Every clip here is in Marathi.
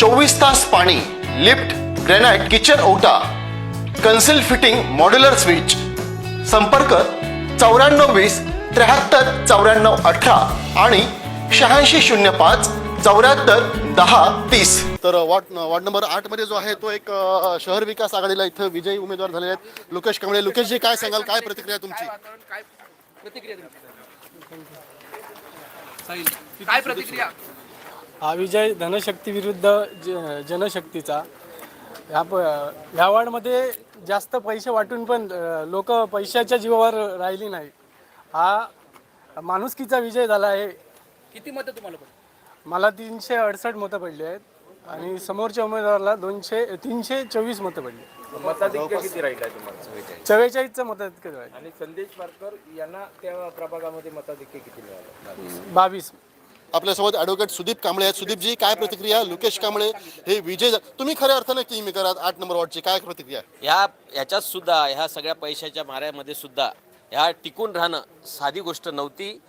चोवीस तास पाणी लिफ्ट ग्रॅनाइट किचन ओटा कन्सिल फिटिंग मॉड्युलर स्विच. संपर्क चौऱ्याण्णव वीस त्र्याहत्तर चौऱ्याण्णव अठरा आणि शहाऐंशी शून्य पाच चौऱ्याहत्तर दहा तीस. तर वॉर्ड वॉर्ड नंबर आठमध्ये जो आहे तो एक अ, शहर विकास आघाडीला इथं विजयी उमेदवार झालेले आहेत. लोकेश कमळे लोकेशजी काय सांगाल? काय प्रतिक्रिया तुमची? काय प्रतिक्रिया? हा विजय धनशक्ती विरुद्ध ज जनशक्तीचा. ह्या प ह्या वार्डमध्ये जास्त पैसे वाटून पण लोक पैशाच्या जीवावर राहिली नाही. हा माणुसकीचा विजय झाला आहे. किती मतं तुम्हाला पडली? मला तीनशे अडसष्ट मतं पडली आहेत आणि समोरच्या उमेदवाराला दोनशे तीनशे चोवीस मतं पडली मताधिक्य किती राहिला तुम्हाला? चव्वेचाळीस चव्वेचाळीसचं मतं आणि संदेश पारकर यांना त्या प्रभागामध्ये मताधिक्य किती मिळालं? बावीस. आपल्यासोबत ॲडव्होकेट सुदीप कांबळे आहेत. सुदीपजी काय प्रतिक्रिया? लोकेश कांबळे हे विजय तुम्ही खऱ्या अर्थाने टीम करा आठ नंबर वॉर्डची काय प्रतिक्रिया? ह्या ह्याच्यात सुद्धा ह्या सगळ्या पैशाच्या माऱ्यामध्ये सुद्धा ह्या टिकून राहणं साधी गोष्ट नव्हती.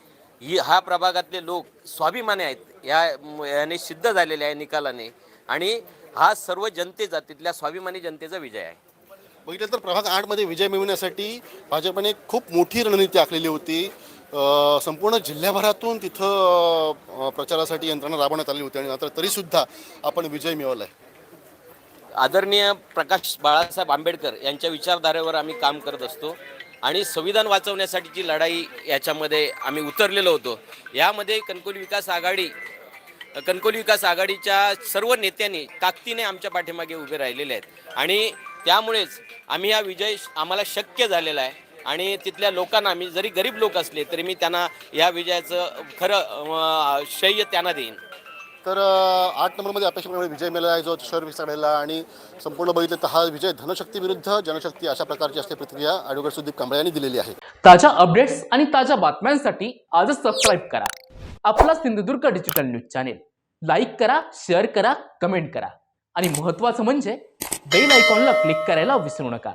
ही हा प्रभागातले लोक स्वाभिमानी आहेत. या म- याने सिद्ध झालेले आहे निकालाने. आणि हा सर्व जनतेचा तिथल्या स्वाभिमानी जनतेचा विजय आहे. बघितलं तर प्रभाग आठमध्ये विजय मिळवण्यासाठी भाजपने खूप मोठी रणनीती आखलेली होती. संपूर्ण जिल्ह्याभरातून तिथं प्रचारासाठी यंत्रणा राबवण्यात आली होती आणि मात्र तरीसुद्धा आपण विजय मिळवला आहे आदरणीय प्रकाश बाळासाहेब आंबेडकर यांच्या विचारधारेवर आम्ही काम करत असतो आणि संविधान वाचवण्यासाठीची लढाई याच्यामध्ये आम्ही उतरलेलो होतो. यामध्ये कणकोली विकास आघाडी कणकोली विकास आघाडीच्या सर्व नेत्यांनी ताकदीने आमच्या पाठीमागे उभे राहिलेले आहेत. आणि त्यामुळेच आम्ही हा विजय आम्हाला शक्य झालेला आहे. आणि तिथल्या लोकांना मी जरी गरीब लोक असले तरी मी त्यांना या विजयाचं खरं श्रेय त्यांना देईन. तर आठ नंबरमध्ये अपेक्षेप्रमाणे विजय मिळाला आहे जो शहर विस्तारलेला आणि संपूर्ण बघितलं तर हा विजय धनशक्ती विरुद्ध जनशक्ती अशा प्रकारची असते प्रतिक्रिया ॲडव्होकेट सुदीप कांबळे यांनी दिलेली आहे. ताज्या अपडेट्स आणि ताज्या बातम्यांसाठी आजच सबस्क्राईब करा. आपला Sindhudurg digital news channel like करा शेअर करा कमेंट करा. आणि महत्त्वाचं म्हणजे बेल आयकॉनला क्लिक करायला विसरू नका.